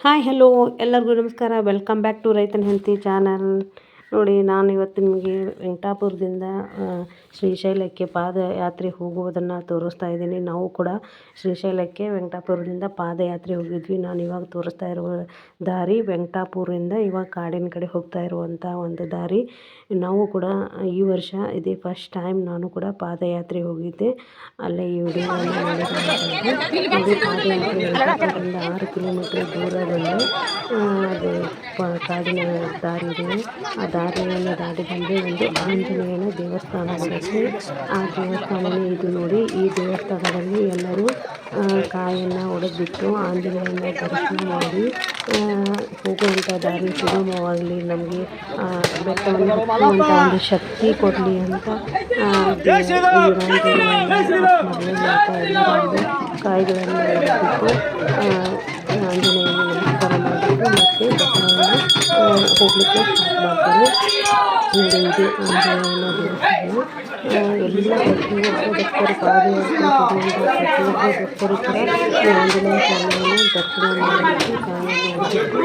Hi hello ಎಲ್ಲರಿಗೂ ನಮಸ್ಕಾರ. Welcome back to ರೈತನ ಹೆಂಡತಿ ಚಾನಲ್ ನೋಡಿ ನಾನು ಇವತ್ತು ನಿಮಗೆ ವೆಂಕಟಾಪುರದಿಂದ ಶ್ರೀಶೈಲಕ್ಕೆ ಪಾದಯಾತ್ರೆ ಹೋಗುವುದನ್ನು ತೋರಿಸ್ತಾ ಇದ್ದೀನಿ. ನಾವು ಕೂಡ ಶ್ರೀಶೈಲಕ್ಕೆ ವೆಂಕಟಾಪುರದಿಂದ ಪಾದಯಾತ್ರೆ ಹೋಗಿದ್ವಿ. ನಾನು ಇವಾಗ ತೋರಿಸ್ತಾ ಇರುವ ದಾರಿ ವೆಂಕಟಾಪುರದಿಂದ ಇವಾಗ ಕಾಡಿನ ಕಡೆ ಹೋಗ್ತಾ ಇರುವಂಥ ಒಂದು ದಾರಿ. ನಾವು ಕೂಡ ಈ ವರ್ಷ ಇದೇ ಫಸ್ಟ್ ಟೈಮ್ ನಾನು ಕೂಡ ಪಾದಯಾತ್ರೆ ಹೋಗಿದ್ದೆ. ಅಲ್ಲೇ ಈ ಆರು ಕಿಲೋಮೀಟರ್ ದೂರದಲ್ಲಿ ಅದು ಕಾಡಿನ ದಾರಿ ಇದೆ. ಆ ದಾರಿಯನ್ನು ದಾಟಿ ಬಂದು ಒಂದು ಆಂಜನೇಯನ ದೇವಸ್ಥಾನ ಆ ದೇವಸ್ಥಾನವೇ ಇದು ನೋಡಿ, ಈ ದೇವಸ್ಥಾನದಲ್ಲಿ ಎಲ್ಲರೂ ಕಾಯನ್ನು ಒಡೆದ್ಬಿಟ್ಟು ಆಂಜನೇಯನ ದರ್ಶನ ಮಾಡಿ ಹೋಗುವಂಥ ದಾರಿ ಸುಗಮವಾಗಲಿ, ನಮಗೆ ಬೆಟ್ಟವನ್ನು ಹತ್ತುವಂಥ ಒಂದು ಶಕ್ತಿ ಕೊಡಲಿ ಅಂತ ಕಾಯಿಗಳನ್ನು ಒಡೆದ್ಬಿಟ್ಟು ಹೋಗಲಿಕ್ಕೆ ಸ್ಟಾರ್ಟ್ ಮಾಡ್ತಾರೆ ನೋಡಿ ಇದು ಆಂಜನೇಯನ ದೇವಸ್ಥಾನ ಆ, ಎಲ್ಲ ಪ್ರತಿಯೊಬ್ಬ ಭಕ್ತರು ಪಾದಯಾತ್ರೆ ಹೋಗುವಂಥ ಪ್ರತಿಯೊಬ್ಬ ಭಕ್ತರು ಕೂಡ ಈ ಆಂಜನೇಯ ಸ್ವಾಮಿಯನ್ನು ದರ್ಶನ ಮಾಡಬೇಕು ಕಾಯನ್ನು ಹೊಡೆದಿಟ್ಟು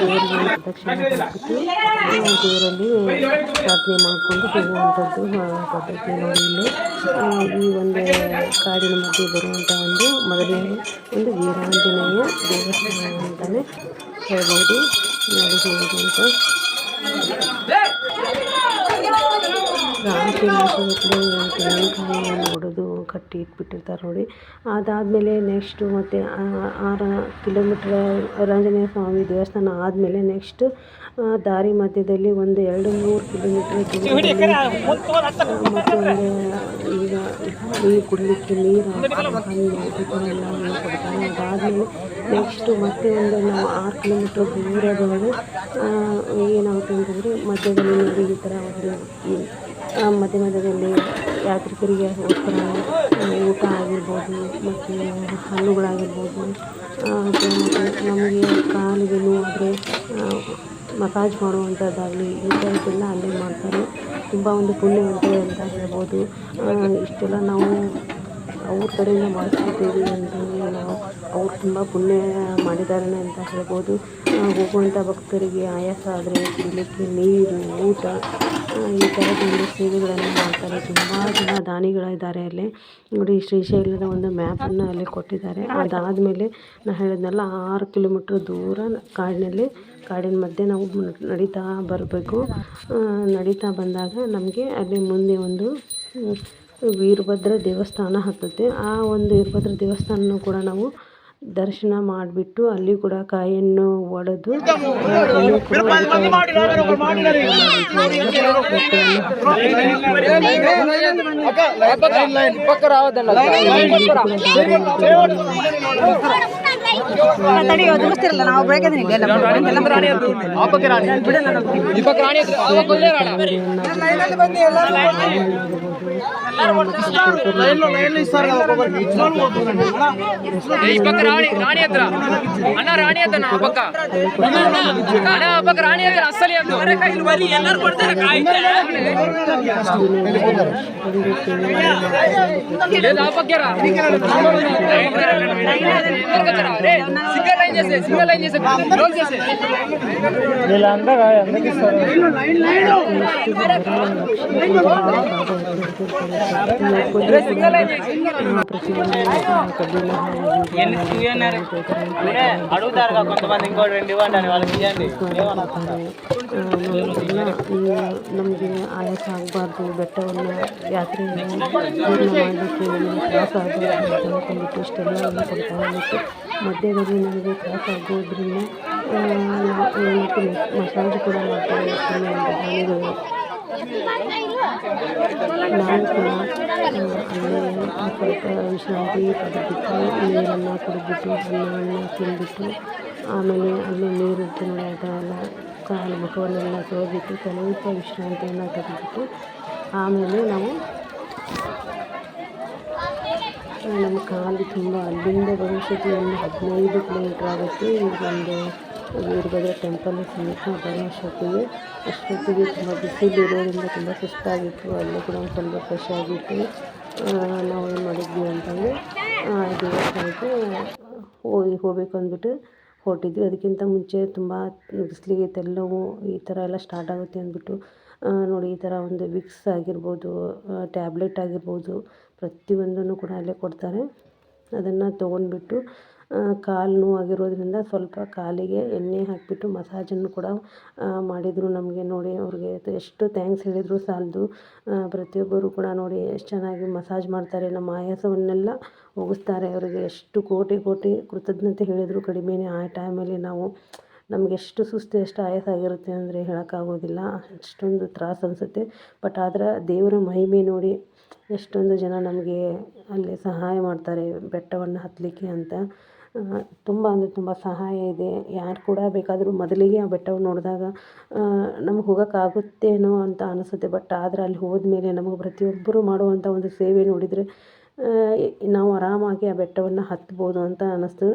ದೇವರಿಗೆ ಪ್ರದಕ್ಷಿಣೆ ಮಾಡಿಬಿಟ್ಟು ದೇವರಲ್ಲಿ ಪ್ರಾರ್ಥನೆ ಮಾಡಿಕೊಂಡು ಹೋಗುವಂಥದ್ದು ಆ, ಪದ್ಧತಿ ನೋಡಿ ಇಲ್ಲಿ ಆ, ಈ ಒಂದು ಕಾಡಿನ ಮಧ್ಯೆ ಬರುವಂತಹ ಒಂದು ಮೊದಲನೇ ಒಂದು ವೀರಾಂಜನೇಯ ದೇವಸ್ಥಾನ ಅಂತಲೇ ಹೇಳ್ಬೋದು. ನೋಡಿ ಹೇಗಿದೆ ಅಂತ. ತೆಂಗಿನಕಾಯಿಯನ್ನು ಒಡೆದು ಕಟ್ಟಿ ಇಟ್ಬಿಟ್ಟಿರ್ತಾರೆ ನೋಡಿ. ಅದಾದಮೇಲೆ ನೆಕ್ಸ್ಟು ಮತ್ತು ಆರು ಕಿಲೋಮೀಟ್ರ್ ಆಂಜನೇಯ ಸ್ವಾಮಿ ದೇವಸ್ಥಾನ ಆದಮೇಲೆ ನೆಕ್ಸ್ಟ್ ದಾರಿ ಮಧ್ಯದಲ್ಲಿ ಒಂದು ಎರಡು ಮೂರು ಕಿಲೋಮೀಟ್ರ್ ಮತ್ತು ಈಗ ನೀರು ಕುಡಿಲಿಕ್ಕೆ ನೀರು ಕೊಡ್ತಾರೆ. ಅದಾದಮೇಲೆ ನೆಕ್ಸ್ಟು ಮತ್ತೆ ಒಂದು ನಾವು ಆರು ಕಿಲೋಮೀಟ್ರ್ ದೂರದವರು ಏನಾಗುತ್ತೆ ಅಂತಂದರೆ ಮಧ್ಯದಲ್ಲಿ ಈ ಥರ ಒಂದು ಮಧ್ಯ ಮಧ್ಯದಲ್ಲಿ ಯಾತ್ರಿಕರಿಗೆ ಹೋಗ್ತಾರೆ. ಊಟ ಆಗಿರ್ಬೋದು ಮತ್ತು ಹಣ್ಣುಗಳಾಗಿರ್ಬೋದು ಮತ್ತು ನಮಗೆ ಕಾಲಿಗೆ ನೋವಾದರೆ ಮಸಾಜ್ ಮಾಡುವಂಥದ್ದಾಗಲಿ ಈ ಥರದ್ದೆಲ್ಲ ಅಲ್ಲಿ ಮಾಡ್ತಾರೆ. ತುಂಬ ಒಂದು ಪುಣ್ಯವಂತೆ ಅಂತ ಹೇಳ್ಬೋದು. ಇಷ್ಟೆಲ್ಲ ನಾವು ಅವ್ರ ಕಡೆಯಿಂದ ಮಾಡಿಸ್ಕೊತೀವಿ ಅಂತಂದರೆ ನಾವು ಅವ್ರು ತುಂಬ ಪುಣ್ಯ ಮಾಡಿದ್ದಾರೆ ಅಂತ ಹೇಳ್ಬೋದು. ಹೋಗುವಂಥ ಭಕ್ತರಿಗೆ ಆಯಾಸ ಆದರೆ ಕುಡಿಲಿಕ್ಕೆ ನೀರು, ಊಟ ಈ ಥರದ ಒಂದು ಸೇವೆಗಳನ್ನು ಮಾಡ್ತಾರೆ. ತುಂಬ ಜನ ದಾನಿಗಳಿದ್ದಾರೆ ಅಲ್ಲಿ. ನೋಡಿ ಶ್ರೀಶೈಲದ ಒಂದು ಮ್ಯಾಪನ್ನು ಅಲ್ಲಿ ಕೊಟ್ಟಿದ್ದಾರೆ. ಅದಾದಮೇಲೆ ನಾನು ಹೇಳಿದ್ನಲ್ಲ, ಆರು ಕಿಲೋಮೀಟ್ರ್ ದೂರ ಕಾಡಿನಲ್ಲಿ, ಕಾಡಿನ ಮಧ್ಯೆ ನಾವು ನಡೀತಾ ಬರಬೇಕು. ನಡೀತಾ ಬಂದಾಗ ನಮಗೆ ಅಲ್ಲಿ ಮುಂದೆ ಒಂದು ವೀರಭದ್ರ ದೇವಸ್ಥಾನ ಹತ್ತುತ್ತೆ. ಆ ಒಂದು ವೀರಭದ್ರ ದೇವಸ್ಥಾನನೂ ಕೂಡ ನಾವು ದರ್ಶನ ಮಾಡಿಬಿಟ್ಟು ಅಲ್ಲಿ ಕೂಡ ಕಾಯನ್ನು ಒಡೆದು ಆ, ತಡಿ ನಾವು ಬೇಕಾದ್ರೆ ಇಲ್ಲ ದೀಪಕ್ ರಾಣಿ ರಾಣಿ ರಾಣಿ ಹತ್ರ ಅಣ್ಣ ರಾಣಿ ಹತ್ರ ನಾ ಅಬ್ಬಕ್ಕ ಅಣ್ಣ ರಾಣಿ ಹತ್ರ ಅಸಲಿ ಎಲ್ಲರೂ ಕೊಡ್ತಾರೆ ಕಾಯಿ సింగల్ లైన్ చేసే సింగల్ లైన్ చేసే రోల్ చేసే సింగల్ లైన్ చేసి అడుగుతారు కొంతమంది ఇంకోటి రెండు ఇవ్వండి అని వాళ్ళకి ఇవ్వండి ನಮಗೆ ಆಯಾಸ ಆಗಬಾರ್ದು ಬೆಟ್ಟವನ್ನು ಯಾತ್ರೆಯನ್ನು ಪೂರ್ಣ ಮಾಡಲಿಕ್ಕೆ ನಮಗೆ ತ್ರಾಸ ಆಗಬಾರ್ದು ಅಂತ ಅಂದ್ಬಿಟ್ಟು ಇಷ್ಟೆಲ್ಲ ಎಲ್ಲ ಕೊಡ್ತಾ ಹೋಗ್ಬಿಟ್ಟು ಮಧ್ಯದಲ್ಲಿ ನಮಗೆ ತ್ರಾಸ ಆಗೋದ್ರಿಂದ ಆ, ನಾವು ಮತ್ತು ಮಸಾಜ್ ಕೂಡ ಮಾಡ್ತಾರೆ ಕೆಲವೊಂದು ದಾನಿಗಳು ನಾವು ಕೂಡ ಆ, ಅಲ್ಲೇ ಸ್ವಲ್ಪ ವಿಶ್ರಾಂತಿ ಪಡೆದ್ಬಿಟ್ಟು ನೀರನ್ನು ಕುಡಿದ್ಬಿಟ್ಟು ಹಣ್ಣನ್ನು ತಿಂದ್ಬಿಟ್ಟು ಆಮೇಲೆ ಅಲ್ಲಿ ನೀರಿರುತ್ತೆ ನೋಡಿ ಅದೆಲ್ಲ ಕಾಲು ಮುಖವನ್ನೆಲ್ಲ ತೊಳೆದ್ಬಿಟ್ಟು ಸ್ವಲ್ಪ ವಿಶ್ರಾಂತಿಯನ್ನು ತೆಗೆದುಬಿಟ್ಟು ಆಮೇಲೆ ನಾವು ನಮ್ಮ ಕಾಲು ತುಂಬ ಅಲ್ಲಿಂದ ಬರೋಷ್ಟೊತ್ತಿಗೆ ಒಂದು ಹದಿನೈದು ಕಿಲೋಮೀಟ್ರ್ ಆಗುತ್ತೆ. ಒಂದು ವೀರಭದ್ರ ಟೆಂಪಲ್ ಸಮೀಪ ಬರೋಷ್ಟೊತ್ತಿಗೆ ಅಷ್ಟೊತ್ತಿಗೆ ತುಂಬ ಬಿಸಿಲು ಇರೋದ್ರಿಂದ ತುಂಬ ಸುಸ್ತಾಗಿತ್ತು. ಅಲ್ಲೂ ಕೂಡ ಒಂದು ಸ್ವಲ್ಪ ಫ್ರೆಶ್ ಆಗಿತ್ತು. ನಾವು ಏನು ಮಾಡಿದ್ವಿ ಅಂತಂದರೆ ದೇವಸ್ಥಾನಕ್ಕೆ ಹೋಗಿ ಹೋಗಬೇಕು ಅಂದ್ಬಿಟ್ಟು ಹೊರಟಿದ್ವಿ. ಅದಕ್ಕಿಂತ ಮುಂಚೆ ತುಂಬ ಬಿಸಿಲಿಗೆ ತೆಲ್ಲವು ಈ ಥರ ಎಲ್ಲ ಸ್ಟಾರ್ಟ್ ಆಗುತ್ತೆ ಅಂದ್ಬಿಟ್ಟು ನೋಡಿ ಈ ಥರ ಒಂದು ವಿಕ್ಸ್ ಆಗಿರ್ಬೋದು ಟ್ಯಾಬ್ಲೆಟ್ ಆಗಿರ್ಬೋದು ಪ್ರತಿಯೊಂದನ್ನು ಕೂಡ ಅಲ್ಲೇ ಕೊಡ್ತಾರೆ. ಅದನ್ನು ತೊಗೊಂಡ್ಬಿಟ್ಟು ಕಾಲು ನೋವಾಗಿರೋದ್ರಿಂದ ಸ್ವಲ್ಪ ಕಾಲಿಗೆ ಎಣ್ಣೆ ಹಾಕಿಬಿಟ್ಟು ಮಸಾಜನ್ನು ಕೂಡ ಮಾಡಿದ್ರು ನಮಗೆ ನೋಡಿ ಅವ್ರಿಗೆ ಎಷ್ಟು ಥ್ಯಾಂಕ್ಸ್ ಹೇಳಿದರು ಸಾಲದು. ಪ್ರತಿಯೊಬ್ಬರು ಕೂಡ ನೋಡಿ ಎಷ್ಟು ಚೆನ್ನಾಗಿ ಮಸಾಜ್ ಮಾಡ್ತಾರೆ. ನಮ್ಮ ಆಯಾಸವನ್ನೆಲ್ಲ ಹೋಗಿಸ್ತಾರೆ ಅವರಿಗೆ. ಎಷ್ಟು ಕೋಟಿ ಕೋಟಿ ಕೃತಜ್ಞತೆ ಹೇಳಿದರು ಕಡಿಮೆನೇ ಆ ಟೈಮಲ್ಲಿ ನಾವು. ನಮಗೆ ಎಷ್ಟು ಸುಸ್ತು, ಎಷ್ಟು ಆಯಾಸ ಆಗಿರುತ್ತೆ ಅಂದರೆ ಹೇಳೋಕ್ಕಾಗೋದಿಲ್ಲ. ಅಷ್ಟೊಂದು ತ್ರಾಸು ಅನಿಸುತ್ತೆ. ಬಟ್ ಆದರೆ ದೇವರ ಮಹಿಮೆ ನೋಡಿ ಎಷ್ಟೊಂದು ಜನ ನಮಗೆ ಅಲ್ಲಿ ಸಹಾಯ ಮಾಡ್ತಾರೆ, ಬೆಟ್ಟವನ್ನು ಹತ್ತಲಿಕ್ಕೆ ಅಂತ. ತುಂಬ ಅಂದರೆ ತುಂಬ ಸಹಾಯ ಇದೆ. ಯಾರು ಕೂಡ ಬೇಕಾದರೂ ಮೊದಲಿಗೆ ಆ ಬೆಟ್ಟವನ್ನು ನೋಡಿದಾಗ ನಮ್ಗೆ ಹೋಗೋಕ್ಕಾಗುತ್ತೇನೋ ಅಂತ ಅನಿಸುತ್ತೆ. ಬಟ್ ಆದರೆ ಅಲ್ಲಿ ಹೋದ್ಮೇಲೆ ನಮಗೆ ಪ್ರತಿಯೊಬ್ಬರು ಮಾಡುವಂಥ ಒಂದು ಸೇವೆ ನೋಡಿದರೆ ನಾವು ಆರಾಮಾಗಿ ಆ ಬೆಟ್ಟವನ್ನು ಹತ್ಬೋದು ಅಂತ ಅನ್ನಿಸ್ತು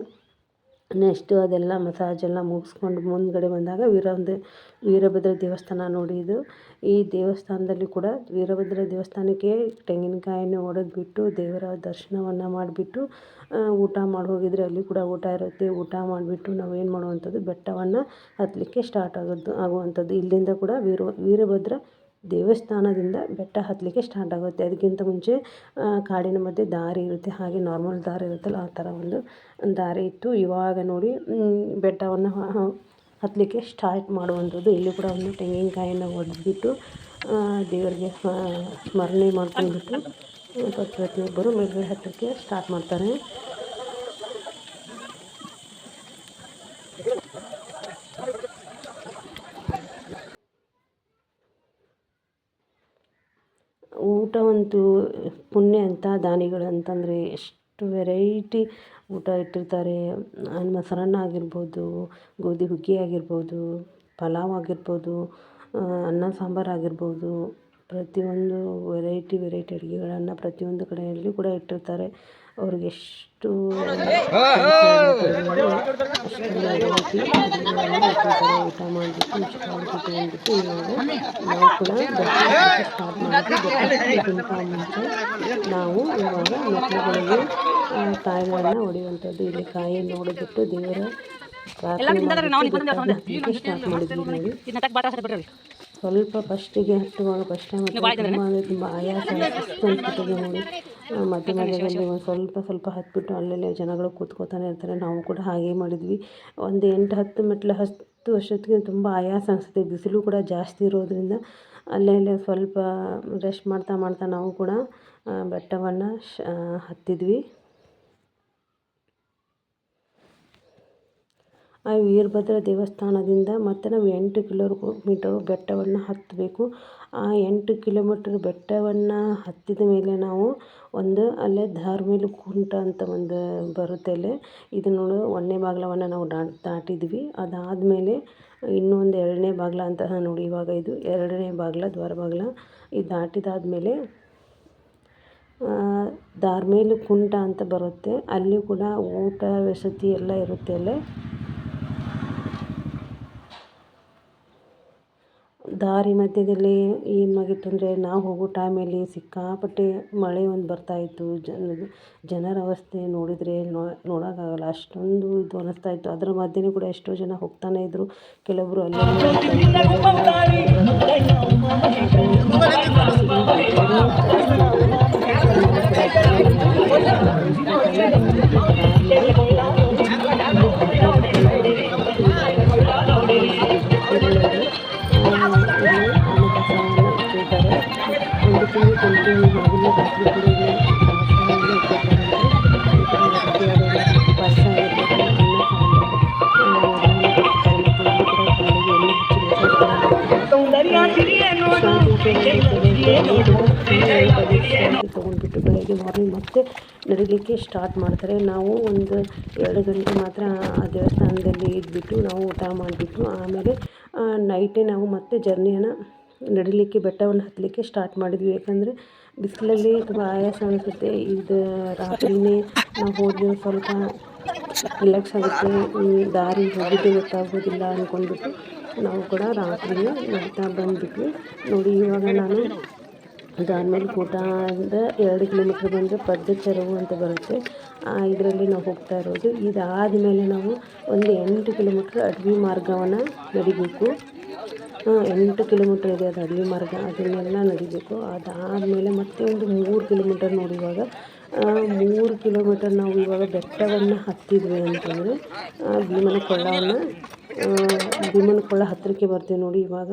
ನೆಕ್ಸ್ಟು ಅದೆಲ್ಲ ಮಸಾಜ್ ಎಲ್ಲ ಮುಗಿಸ್ಕೊಂಡು ಮುಂದ್ಗಡೆ ಬಂದಾಗ ವೀರಭದ್ರ ವೀರಭದ್ರ ದೇವಸ್ಥಾನ ನೋಡಿ ಇದು. ಈ ದೇವಸ್ಥಾನದಲ್ಲಿ ಕೂಡ ವೀರಭದ್ರ ದೇವಸ್ಥಾನಕ್ಕೆ ತೆಂಗಿನಕಾಯನ್ನು ಒಡೆದ್ಬಿಟ್ಟು ದೇವರ ದರ್ಶನವನ್ನು ಮಾಡಿಬಿಟ್ಟು ಊಟ ಮಾಡಿ ಹೋಗಿದ್ರೆ ಅಲ್ಲಿ ಕೂಡ ಊಟ ಇರುತ್ತೆ. ಊಟ ಮಾಡಿಬಿಟ್ಟು ನಾವು ಏನು ಮಾಡುವಂಥದ್ದು, ಬೆಟ್ಟವನ್ನು ಹತ್ತಲಿಕ್ಕೆ ಸ್ಟಾರ್ಟ್ ಆಗೋದು, ಆಗುವಂಥದ್ದು. ಇಲ್ಲಿಂದ ಕೂಡ ವೀರ, ವೀರಭದ್ರ ದೇವಸ್ಥಾನದಿಂದ ಬೆಟ್ಟ ಹತ್ತಲಿಕ್ಕೆ ಸ್ಟಾರ್ಟ್ ಆಗುತ್ತೆ. ಅದಕ್ಕಿಂತ ಮುಂಚೆ ಕಾಡಿನ ಮಧ್ಯೆ ದಾರಿ ಇರುತ್ತೆ. ಹಾಗೆ ನಾರ್ಮಲ್ ದಾರಿ ಇರುತ್ತಲ್ಲ, ಆ ಥರ ಒಂದು ದಾರಿ ಇತ್ತು. ಇವಾಗ ನೋಡಿ ಬೆಟ್ಟವನ್ನು ಹತ್ತಲಿಕ್ಕೆ ಸ್ಟಾರ್ಟ್ ಮಾಡುವಂಥದ್ದು. ಇಲ್ಲಿ ಕೂಡ ಒಂದು ತೆಂಗಿನಕಾಯಿಯನ್ನು ಒಡೆದ್ಬಿಟ್ಟು ದೇವರಿಗೆ ಸ್ಮರಣೆ ಮಾಡ್ಕೊಂಡ್ಬಿಟ್ಟು, ಪ್ರತಿಯೊಬ್ಬರು ಮೇಲ್ಗಡೆ ಹತ್ತಲಿಕ್ಕೆ ಸ್ಟಾರ್ಟ್ ಮಾಡ್ತಾರೆ. ಊಟವಂತೂ ಪುಣ್ಯ ಅಂತ, ದಾನಿಗಳು ಅಂತಂದರೆ ಎಷ್ಟು ವೆರೈಟಿ ಊಟ ಇಟ್ಟಿರ್ತಾರೆ. ಮೊಸರನ್ನ ಆಗಿರ್ಬೋದು, ಗೋಧಿ ಹುಗ್ಗಿ ಆಗಿರ್ಬೋದು, ಪಲಾವ್ ಆಗಿರ್ಬೋದು ಅನ್ನ ಸಾಂಬಾರು ಆಗಿರ್ಬೋದು. ಪ್ರತಿಯೊಂದು ವೆರೈಟಿ ವೆರೈಟಿ ಅಡುಗೆಗಳನ್ನು ಪ್ರತಿಯೊಂದು ಕಡೆಯಲ್ಲಿ ಕೂಡ ಇಟ್ಟಿರ್ತಾರೆ. ಅವ್ರಿಗೆ ಎಷ್ಟು ಊಟ ಮಾಡಿಬಿಟ್ಟು ಇಷ್ಟ ಮಾಡಿಬಿಟ್ಟು ಅಂದ್ಬಿಟ್ಟು ಇವಾಗ ನಾವು ಕೂಡ ಸ್ಟಾರ್ಟ್ ಅದಕ್ಕಿಂತ ಮುಂಚೆ ನಾವು ಇವಾಗ ಮಕ್ಕಳುಗಳಿಗೆ ಕಾಯಿಗಳನ್ನ ಹೊಡೆಯುವಂಥದ್ದು ಇಲ್ಲಿ ಕಾಯಿ ನೋಡಿಬಿಟ್ಟು ದೇವರ ಪ್ರಾರ್ಥನೆ ಸ್ಟಾರ್ಟ್ ಮಾಡಿದ್ವಿ ನೋಡಿ ಸ್ವಲ್ಪ ಫಸ್ಟಿಗೆ ಹತ್ತುವಾಗ ಕಷ್ಟ ಮತ್ತು ತುಂಬ ಅಂದರೆ ತುಂಬ ಆಯಾಸ ಸುಸ್ತು ಅನ್ಸ್ಬಿಟ್ಟಿದೆ ನೋಡಿ. ಮಧ್ಯ ಮಧ್ಯದಲ್ಲಿ ಒಂದು ಸ್ವಲ್ಪ ಸ್ವಲ್ಪ ಹತ್ಬಿಟ್ಟು ಅಲ್ಲೆಲ್ಲ ಜನಗಳು ಕೂತ್ಕೋತಾನೆ ಇರ್ತಾರೆ. ನಾವು ಕೂಡ ಹಾಗೆ ಮಾಡಿದ್ವಿ. ಒಂದು ಎಂಟು ಹತ್ತು ಮೆಟ್ಲು ಹತ್ತು ವರ್ಷಕ್ಕೆ ತುಂಬ ಆಯಾಸ ಅನಿಸುತ್ತೆ. ಬಿಸಿಲು ಕೂಡ ಜಾಸ್ತಿ ಇರೋದ್ರಿಂದ ಅಲ್ಲೇ ಅಲ್ಲೇ ಸ್ವಲ್ಪ ರೆಸ್ಟ್ ಮಾಡ್ತಾ ಮಾಡ್ತಾ ನಾವು ಕೂಡ ಬೆಟ್ಟವನ್ನು ಶ ಹತ್ತಿದ್ವಿ. ಆ ವೀರಭದ್ರ ದೇವಸ್ಥಾನದಿಂದ ಮತ್ತೆ ನಾವು ಎಂಟು ಕಿಲೋಮೀಟರ್ ಬೆಟ್ಟವನ್ನು ಹತ್ತಬೇಕು. ಆ ಎಂಟು ಕಿಲೋಮೀಟರ್ ಬೆಟ್ಟವನ್ನು ಹತ್ತಿದ ಮೇಲೆ ನಾವು ಒಂದು ಅಲ್ಲೇ ಧಾರ್ಮೇಲು ಕುಂಟ ಅಂತ ಒಂದು ಬರುತ್ತೆ ಅಲ್ಲೇ. ಇದು ನೋಡು, ಒಂದನೇ ಬಾಗಿಲವನ್ನು ನಾವು ದಾಟಿದ್ವಿ. ಅದಾದಮೇಲೆ ಇನ್ನೊಂದು ಎರಡನೇ ಬಾಗಿಲ ಅಂತ ನೋಡಿ, ಇವಾಗ ಇದು ಎರಡನೇ ಬಾಗಿಲ, ದ್ವಾರ ಬಾಗಿಲ. ಇದು ದಾಟಿದಾದಮೇಲೆ ದಾರ್ಮೇಲು ಕುಂಟ ಅಂತ ಬರುತ್ತೆ. ಅಲ್ಲಿ ಕೂಡ ಊಟ, ವಸತಿ ಎಲ್ಲ ಇರುತ್ತೆ ಅಲ್ಲೇ. ದಾರಿ ಮಧ್ಯದಲ್ಲಿ ಏನಾಗಿತ್ತು ಅಂದರೆ ನಾವು ಹೋಗೋ ಟೈಮಲ್ಲಿ ಸಿಕ್ಕಾಪಟ್ಟೆ ಮಳೆ ಒಂದು ಬರ್ತಾಯಿತ್ತು ಜನ, ಜನರ ಅವಸ್ಥೆ ನೋಡಿದರೆ ನೋಡೋಕ್ಕಾಗಲ್ಲ. ಅಷ್ಟೊಂದು ಇದು ಅನ್ನಿಸ್ತಾ ಇತ್ತು. ಅದರ ಮಧ್ಯೆಯೂ ಕೂಡ ಎಷ್ಟೋ ಜನ ಹೋಗ್ತಾನೆ ಇದ್ದರು ಕೆಲವರು ಅಲ್ಲೇ ತೊಗೊಂಡ್ಬಿಟ್ಟು ಬೆಳಗ್ಗೆ ಮಾರ್ನಿಂಗ್ ಮತ್ತೆ ನಡಿಲಿಕ್ಕೆ ಸ್ಟಾರ್ಟ್ ಮಾಡ್ತಾರೆ. ನಾವು ಒಂದು ಎರಡು ಗಂಟೆ ಮಾತ್ರ ಆ ದೇವಸ್ಥಾನದಲ್ಲಿ ಇದ್ಬಿಟ್ಟು ನಾವು ಊಟ ಮಾಡಿಬಿಟ್ಟು ಆಮೇಲೆ ನೈಟೇ ನಾವು ಮತ್ತೆ ಜರ್ನಿಯನ್ನು ನಡಿಲಿಕ್ಕೆ, ಬೆಟ್ಟವನ್ನು ಹತ್ತಲಿಕ್ಕೆ ಸ್ಟಾರ್ಟ್ ಮಾಡಿದ್ವಿ. ಯಾಕಂದರೆ ಬಿಸಿಲಲ್ಲಿ ತುಂಬ ಆಯಾಸ ಅನಿಸುತ್ತೆ ಇದು ರಾತ್ರಿನೇ ನಾವು ಹೋದ್ವಿ ಸ್ವಲ್ಪ ರಿಲ್ಯಾಕ್ಸ್ ಆಗುತ್ತೆ. ದಾರಿ ಹೋಗಿದ್ದು ಗೊತ್ತಾಗೋದಿಲ್ಲ ಅಂದ್ಕೊಂಡ್ಬಿಟ್ಟು ನಾವು ಕೂಡ ರಾತ್ರಿನೇ ನಡೀತಾ ಬಂದುಬಿಟ್ವಿ. ನೋಡಿ ಇವಾಗ ನಾನು ಅದಾದಮೇಲೆ ಕೂಟದಿಂದ ಎರಡು ಕಿಲೋಮೀಟ್ರ್ ಬಂದರೆ ಪದ್ದಚೆರವು ಅಂತ ಬರುತ್ತೆ. ಇದರಲ್ಲಿ ನಾವು ಹೋಗ್ತಾ ಇರೋದು. ಇದಾದಮೇಲೆ ನಾವು ಒಂದು ಎಂಟು ಕಿಲೋಮೀಟ್ರ್ ಅಡವಿ ಮಾರ್ಗವನ್ನು ನಡಿಬೇಕು. ಎಂಟು ಕಿಲೋಮೀಟ್ರ್ ಇದೆ ಅದು ಅಡವಿ ಮಾರ್ಗ. ಅದನ್ನೆಲ್ಲ ನಡಿಬೇಕು. ಅದಾದಮೇಲೆ ಮತ್ತೆ ಒಂದು ಮೂರು ಕಿಲೋಮೀಟರ್ ನೋಡಿ ಇವಾಗ. ಮೂರು ಕಿಲೋಮೀಟರ್ ನಾವು ಇವಾಗ ಬೆಟ್ಟವನ್ನು ಹತ್ತಿದ್ವಿ ಅಂತಂದರೆ ಭೀಮನ ಕೊಳ್ಳವನ್ನು ಭೀಮನ ಕೊಳ್ಳ ಹತ್ತಿರಕ್ಕೆ ಬರ್ತೀವಿ ನೋಡಿ. ಇವಾಗ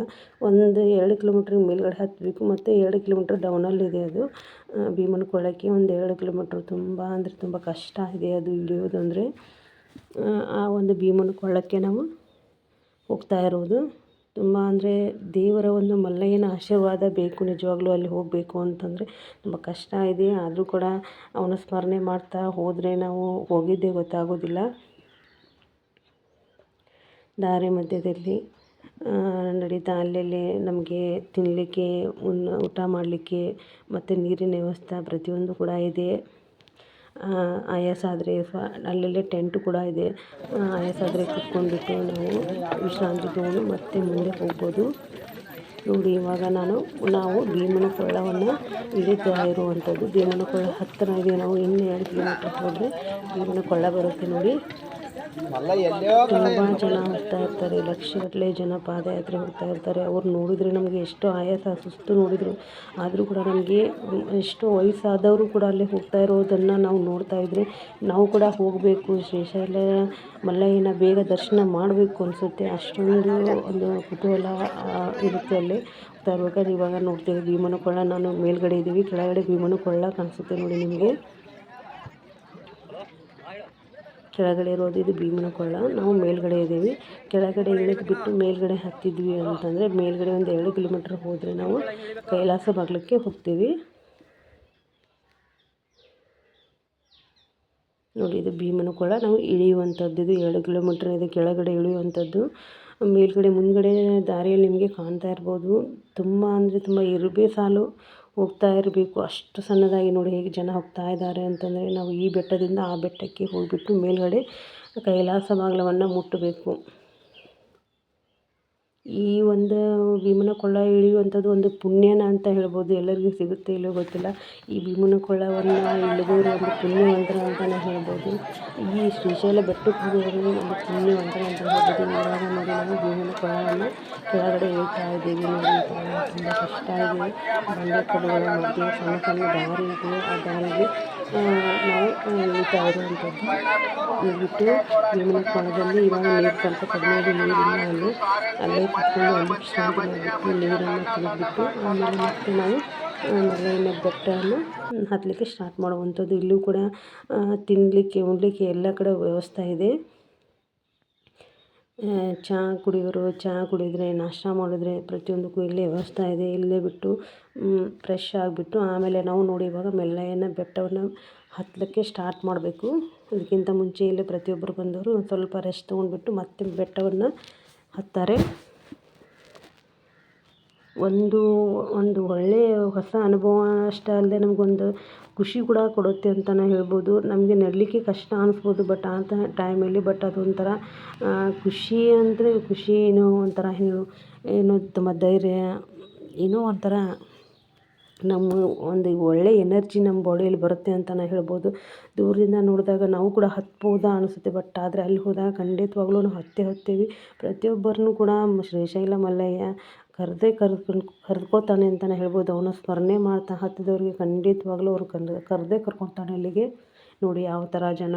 ಒಂದು ಎರಡು ಕಿಲೋಮೀಟ್ರ್ ಮೇಲ್ಗಡೆ ಹತ್ತಬೇಕು. ಮತ್ತು ಎರಡು ಕಿಲೋಮೀಟ್ರ್ ಡೌನಲ್ಲಿದೆ ಅದು. ಭೀಮನ ಕೊಳ್ಳಕ್ಕೆ ಒಂದು ಎರಡು ಕಿಲೋಮೀಟ್ರ್ ತುಂಬ ಅಂದರೆ ತುಂಬ ಕಷ್ಟ ಇದೆ ಅದು ಇಳಿಯೋದು ಅಂದರೆ. ಆ ಒಂದು ಭೀಮನ ಕೊಳ್ಳಕ್ಕೆ ನಾವು ಹೋಗ್ತಾ ಇರೋದು. ತುಂಬ ಅಂದರೆ ದೇವರ ಒಂದು ಮಲ್ಲಯ್ಯನ ಆಶೀರ್ವಾದ ಬೇಕು. ನಿಜವಾಗ್ಲೂ ಅಲ್ಲಿ ಹೋಗಬೇಕು ಅಂತಂದರೆ ತುಂಬ ಕಷ್ಟ ಇದೆ. ಆದರೂ ಕೂಡ ಅವನ ಸ್ಮರಣೆ ಮಾಡ್ತಾ ಹೋದರೆ ನಾವು ಹೋಗಿದ್ದೇ ಗೊತ್ತಾಗೋದಿಲ್ಲ. ದಾರಿ ಮಧ್ಯದಲ್ಲಿ ನಡೀತಾ ಅಲ್ಲಲ್ಲಿ ನಮಗೆ ತಿನ್ನಲಿಕ್ಕೆ ಉನ್ನ ಊಟ ಮಾಡಲಿಕ್ಕೆ ಮತ್ತು ನೀರಿನ ವ್ಯವಸ್ಥೆ ಪ್ರತಿಯೊಂದು ಕೂಡ ಇದೆ. ಆಯಾಸ ಆದರೆ ಅಲ್ಲಲ್ಲೇ ಟೆಂಟ್ ಕೂಡ ಇದೆ. ಆಯಾಸ ಆದರೆ ಕುತ್ಕೊಂಡ್ಬಿಟ್ಟು ನಾವು ವಿಶ್ರಾಂತಿ ತಗೊಂಡು ಮತ್ತೆ ಮುಂದೆ ಹೋಗ್ಬೋದು. ನೋಡಿ, ಇವಾಗ ನಾನು, ನಾವು ಭೀಮನ ಕೊಳ್ಳವನ್ನು ಇಳಿತಾ ಇರುವಂಥದ್ದು. ಭೀಮನ ಕೊಳ್ಳ ಹತ್ತಿರ ನಾವು ಇನ್ನೂ ಎರಡು ಕಿಲೋಮೀಟರ್ ಹೋದರೆ ಭೀಮನ ಕೊಳ್ಳ ಬರುತ್ತೆ ನೋಡಿ. ತುಂಬ ಜನ ಹೋಗ್ತಾ ಇರ್ತಾರೆ ಲಕ್ಷಗಟ್ಟಲೆ ಜನ ಪಾದಯಾತ್ರೆ ಹೋಗ್ತಾ ಇರ್ತಾರೆ. ಅವ್ರು ನೋಡಿದರೆ ನಮಗೆ ಎಷ್ಟು ಆಯಾಸ ಸುಸ್ತು ನೋಡಿದರು. ಆದರೂ ಕೂಡ ನಮಗೆ ಎಷ್ಟೋ ವಯಸ್ಸಾದವರು ಕೂಡ ಅಲ್ಲಿ ಹೋಗ್ತಾ ಇರೋದನ್ನು ನಾವು ನೋಡ್ತಾ ಇದ್ದರೆ ನಾವು ಕೂಡ ಹೋಗಬೇಕು. ಶ್ರೀಶೈಲ ಮಲ್ಲಯ್ಯನ ಬೇಗ ದರ್ಶನ ಮಾಡಬೇಕು ಅನಿಸುತ್ತೆ. ಅಷ್ಟೊಂದು ಒಂದು ಕುತೂಹಲ ಇರುತ್ತೆ ಅಲ್ಲಿ. ಹೋಗ್ತಾ ಇರ್ಬೇಕಾದ್ರೆ ಇವಾಗ ನೋಡ್ತೀವಿ ಭೀಮನ ಕೊಳ್ಳ ನಾನು ಮೇಲ್ಗಡೆ ಇದ್ದೀವಿ ಕೆಳಗಡೆ ಭೀಮನ ಕೊಳ್ಳ ಕಾಣಿಸುತ್ತೆ ನೋಡಿ ನಿಮಗೆ. ಕೆಳಗಡೆ ಇರೋದು ಇದು ಭೀಮನ ಕೊಳ್ಳ. ನಾವು ಮೇಲ್ಗಡೆ ಇದ್ದೀವಿ. ಕೆಳಗಡೆ ಇಳಿದು ಬಿಟ್ಟು ಮೇಲ್ಗಡೆ ಹತ್ತಿದ್ವಿ ಅಂತಂದರೆ ಮೇಲ್ಗಡೆ ಒಂದು ಎರಡು ಕಿಲೋಮೀಟ್ರ್ ಹೋದರೆ ನಾವು ಕೈಲಾಸ ಬಾಗ್ಲಕ್ಕೆ ಹೋಗ್ತೀವಿ. ನೋಡಿ, ಇದು ಭೀಮನ ಕೊಳ ನಾವು ಇಳಿಯುವಂಥದ್ದು ಇದು ಎರಡು ಕಿಲೋಮೀಟ್ರ್ ಇದೆ, ಕೆಳಗಡೆ ಇಳಿಯುವಂಥದ್ದು. ಮೇಲ್ಗಡೆ, ಮುಂದ್ಗಡೆ ದಾರಿಯಲ್ಲಿ ನಿಮಗೆ ಕಾಣ್ತಾ ಇರ್ಬೋದು. ತುಂಬ ಅಂದರೆ ತುಂಬ ಇರುಬೆ ಸಾಲು. ಹೋಗ್ತಾ ಇರಬೇಕು. ಅಷ್ಟು ಸಣ್ಣದಾಗಿ ನೋಡಿ ಹೇಗೆ ಜನ ಹೋಗ್ತಾ ಇದ್ದಾರೆ ಅಂತಂದರೆ ನಾವು ಈ ಬೆಟ್ಟದಿಂದ ಆ ಬೆಟ್ಟಕ್ಕೆ ಹೋಗಿಬಿಟ್ಟು ಮೇಲುಗಡೆ ಕೈಲಾಸ ಬಾಗಿಲವನ್ನು ಮುಟ್ಟಬೇಕು. ಈ ಒಂದು ಭೀಮನ ಕೊಳ್ಳ ಇಳಿಯುವಂಥದ್ದು ಒಂದು ಪುಣ್ಯನ ಅಂತ ಹೇಳ್ಬೋದು. ಎಲ್ಲರಿಗೂ ಸಿಗುತ್ತೆ ಇಲ್ಲೋ ಗೊತ್ತಿಲ್ಲ. ಈ ಭೀಮನ ಕೊಳ್ಳವನ್ನು ಇಳಿದವರು ಒಂದು ಪುಣ್ಯವಂತರ ಅಂತಲೇ ಹೇಳ್ಬೋದು. ಈ ಶ್ರೀಶೈಲ ಬೆಟ್ಟಕ್ಕೆ ಹೋಗೋರು ಒಂದು ಪುಣ್ಯವಂತರ ಅಂತ ಹೇಳ್ಬೋದು. ಇವಾಗ ನೋಡಿ ನಾವು ಭೀಮನ ಕೊಳ್ಳವನ್ನು ಕೆಳಗಡೆ ಇಳ್ತಾ ಇದ್ದೀವಿ. ನೋಡಿ ತುಂಬ ಕಷ್ಟ ಇದೆ ಬಂಡೆ ಕಲ್ಲುಗಳ ಮಧ್ಯೆ ಸಣ್ಣ ಸಣ್ಣ ದಾರಿ ಇದೆ. ಆ ದಾರಿಗೆ ನಾವು ಆ, ಇಳಿತಾ ಇರುವಂಥದ್ದು ಇಳ್ಬಿಟ್ಟು ಭೀಮನ ಕೊಳದಲ್ಲಿ ಇವಾಗ ನೀರು ಸ್ವಲ್ಪ ಕಡಿಮೆ ಆಗಿ ನೀರಿಲ್ಲ ಅಲ್ಲಿ ಅಲ್ಲೇ ಕುತ್ಕೊಂಡು ಅಲ್ಲಿ ವಿಶ್ರಾಂತಿ ಮಾಡಿಬಿಟ್ಟು ನೀರನ್ನು ಕುಡಿದ್ಬಿಟ್ಟು ಆಮೇಲೆ ಮತ್ತೆ ನಾವು ಮರಳಿನ ಬೆಟ್ಟವನ್ನು ಹತ್ತಲಿಕ್ಕೆ ಸ್ಟಾರ್ಟ್ ಮಾಡುವಂಥದ್ದು. ಇಲ್ಲೂ ಕೂಡ ತಿನ್ನಲಿಕ್ಕೆ ಉಣ್ಣಲಿಕ್ಕೆ ಎಲ್ಲ ಕಡೆ ವ್ಯವಸ್ಥೆ ಇದೆ. ಚಹಾ ಕುಡಿಯೋರು ಚಹಾ ಕುಡಿದರೆ, ನಾಷ್ಟ ಮಾಡಿದ್ರೆ ಪ್ರತಿಯೊಂದಕ್ಕೂ ಇಲ್ಲೇ ವ್ಯವಸ್ಥೆ ಇದೆ, ಇಲ್ಲೇ ಬಿಟ್ಟು ಫ್ರೆಶ್ ಆಗಿಬಿಟ್ಟು ಆಮೇಲೆ ನಾವು ನೋಡಿ ಇವಾಗ ಮೆಲ್ಲಯ್ಯನ ಬೆಟ್ಟವನ್ನು ಹತ್ತಲಿಕ್ಕೆ ಸ್ಟಾರ್ಟ್ ಮಾಡಬೇಕು. ಅದಕ್ಕಿಂತ ಮುಂಚೆ ಇಲ್ಲೇ ಪ್ರತಿಯೊಬ್ಬರು ಬಂದವರು ಸ್ವಲ್ಪ ರೆಸ್ಟ್ ತೊಗೊಂಡ್ಬಿಟ್ಟು ಮತ್ತೆ ಬೆಟ್ಟವನ್ನು ಹತ್ತಾರೆ. ಒಂದು ಒಂದು ಒಳ್ಳೆಯ ಹೊಸ ಅನುಭವ ಅಷ್ಟೇ ಅಲ್ಲದೆ ನಮಗೊಂದು ಖುಷಿ ಕೂಡ ಕೊಡುತ್ತೆ ಅಂತಲೇ ಹೇಳ್ಬೋದು. ನಮಗೆ ನಡಿಲಿಕ್ಕೆ ಕಷ್ಟ ಅನಿಸ್ಬೋದು ಬಟ್ ಆ ಟೈಮಲ್ಲಿ ಬಟ್ ಅದೊಂಥರ ಒಂಥರ ಖುಷಿ ಅಂದರೆ ಖುಷಿ ಏನೋ ಒಂಥರ ಏನು, ಏನೋ ತುಂಬ ಧೈರ್ಯ, ಏನೋ ಒಂಥರ ನಮ್ಮ ಒಂದು ಒಳ್ಳೆ ಎನರ್ಜಿ ನಮ್ಮ ಬಾಡಿಯಲ್ಲಿ ಬರುತ್ತೆ ಅಂತಲೇ ಹೇಳ್ಬೋದು. ದೂರದಿಂದ ನೋಡಿದಾಗ ನಾವು ಕೂಡ ಹತ್ಬೋದಾ ಅನಿಸುತ್ತೆ ಬಟ್ ಆದರೆ ಅಲ್ಲಿ ಹೋದಾಗ ಖಂಡಿತವಾಗ್ಲೂ ನಾವು ಹತ್ತೇ ಹತ್ತೀವಿ. ಪ್ರತಿಯೊಬ್ಬರನ್ನೂ ಕೂಡ ಶ್ರೀಶೈಲ ಮಲ್ಲಯ್ಯ ಕರೆದೇ ಕರ್ಕೊಂಡು ಕರ್ಕೋತಾನೆ ಅಂತಲೇ ಹೇಳ್ಬೋದು. ಅವನ ಸ್ಮರಣೆ ಮಾಡ್ತಾ ಹತ್ತಿದವ್ರಿಗೆ ಖಂಡಿತವಾಗ್ಲೂ ಅವ್ರು ಕರ್ ಕರೆದೇ ಕರ್ಕೊತಾನೆ ಅಲ್ಲಿಗೆ. ನೋಡಿ ಯಾವ ಥರ ಜನ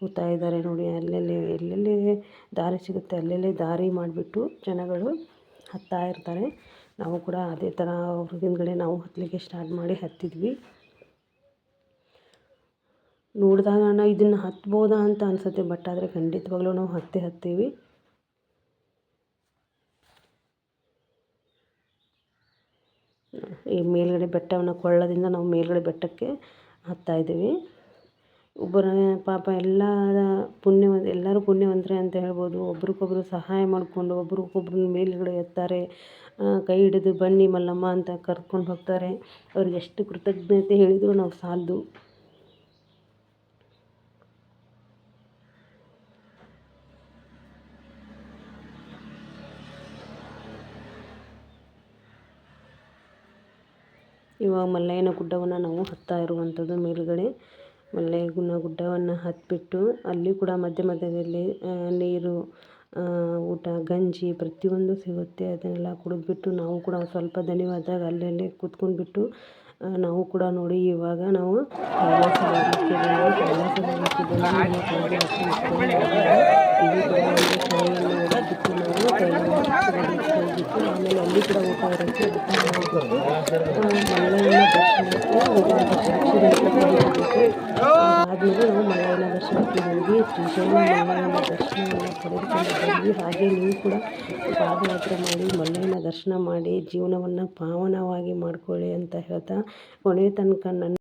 ಹೋಗ್ತಾ ಇದ್ದಾರೆ ನೋಡಿ. ಅಲ್ಲೆಲ್ಲಿ, ಎಲ್ಲೆಲ್ಲಿ ದಾರಿ ಸಿಗುತ್ತೆ, ಅಲ್ಲೆಲ್ಲಿ ದಾರಿ ಮಾಡಿಬಿಟ್ಟು ಜನಗಳು ಹತ್ತಾ ಇರ್ತಾರೆ. ನಾವು ಕೂಡ ಅದೇ ಥರ ಅವ್ರ ಹಿಂದ್ಗಡೆ ನಾವು ಹತ್ತಲಿಕ್ಕೆ ಸ್ಟಾರ್ಟ್ ಮಾಡಿ ಹತ್ತಿದ್ವಿ. ನೋಡಿದಾಗ ನಾವು ಇದನ್ನು ಹತ್ಬೋದಾ ಅಂತ ಅನಿಸುತ್ತೆ ಬಟ್ ಆದರೆ ಖಂಡಿತವಾಗ್ಲೂ ನಾವು ಹತ್ತಿ ಹತ್ತೀವಿ. ಈ ಮೇಲ್ಗಡೆ ಬೆಟ್ಟವನ್ನು ಕೊಳ್ಳದಿಂದ ನಾವು ಮೇಲ್ಗಡೆ ಬೆಟ್ಟಕ್ಕೆ ಹತ್ತಾ ಇದ್ದೀವಿ. ಒಬ್ಬರ ಪಾಪ ಎಲ್ಲ ಪುಣ್ಯ ಎಲ್ಲರೂ ಪುಣ್ಯವಂತರೇ ಅಂತ ಹೇಳ್ಬೋದು. ಒಬ್ರಿಗೊಬ್ರು ಸಹಾಯ ಮಾಡಿಕೊಂಡು, ಒಬ್ರಿಗೊಬ್ರು ಮೇಲ್ಗಡೆ ಎತ್ತಾರೆ. ಕೈ ಹಿಡಿದು ಬನ್ನಿ ಮಲ್ಲಮ್ಮ ಅಂತ ಕರ್ಕೊಂಡು ಹೋಗ್ತಾರೆ. ಅವ್ರಿಗೆ ಎಷ್ಟು ಕೃತಜ್ಞತೆ ಹೇಳಿದರೂ ನಾವು ಸಾಲದು. ಇವಾಗ ಮಲ್ಲಯ್ಯನ ಗುಡ್ಡವನ್ನು ನಾವು ಹತ್ತಾ ಇರುವಂಥದ್ದು ಮೇಲುಗಡೆ. ಮಲ್ಲಯ್ಯನ ಗುಡ್ಡವನ್ನು ಹತ್ತಿಬಿಟ್ಟು ಅಲ್ಲಿ ಕೂಡ ಮಧ್ಯ ಮಧ್ಯದಲ್ಲಿ ನೀರು ಊಟ, ಗಂಜಿ ಪ್ರತಿಯೊಂದು ಸಿಗುತ್ತೆ. ಅದನ್ನೆಲ್ಲ ಕುಡಿದ್ಬಿಟ್ಟು ನಾವು ಕೂಡ ಸ್ವಲ್ಪ ದಣಿವಾದಾಗ ಅಲ್ಲಲ್ಲೇ ಕೂತ್ಕೊಂಡ್ಬಿಟ್ಟು ನಾವು ಕೂಡ ನೋಡಿ ಇವಾಗ ನಾವು ಕೈಲಾಸ ಕೈಲಾಸದಲ್ಲಿ ಆಮೇಲೆ ಅಲ್ಲಿ ಕೂಡ ಊಟ ಪರೀಕ್ಷೆಗಳಿಗೆ ಹೋಗಬೇಕು ಆದಮೇಲೆ ನಾವು ಮಲ್ಲಯ್ಯನ ದರ್ಶನಕ್ಕೆ ಹೋಗಿ ಶ್ರೀಶೈಲ ಮಲ್ಲಯ್ಯನ ದರ್ಶನವನ್ನು ಪಡೆದುಕೊಂಡು ಬಂದ್ವಿ ಹಾಗೆ ನೀವು ಕೂಡ ಪಾದಯಾತ್ರೆ ಮಾಡಿ ಮಲ್ಲಯ್ಯನ ದರ್ಶನ ಮಾಡಿ ಜೀವನವನ್ನು ಪಾವನವಾಗಿ ಮಾಡಿಕೊಳ್ಳಿ ಅಂತ ಹೇಳ್ತಾ ಕೊನೆಯ ತನಕ ನನ್ನ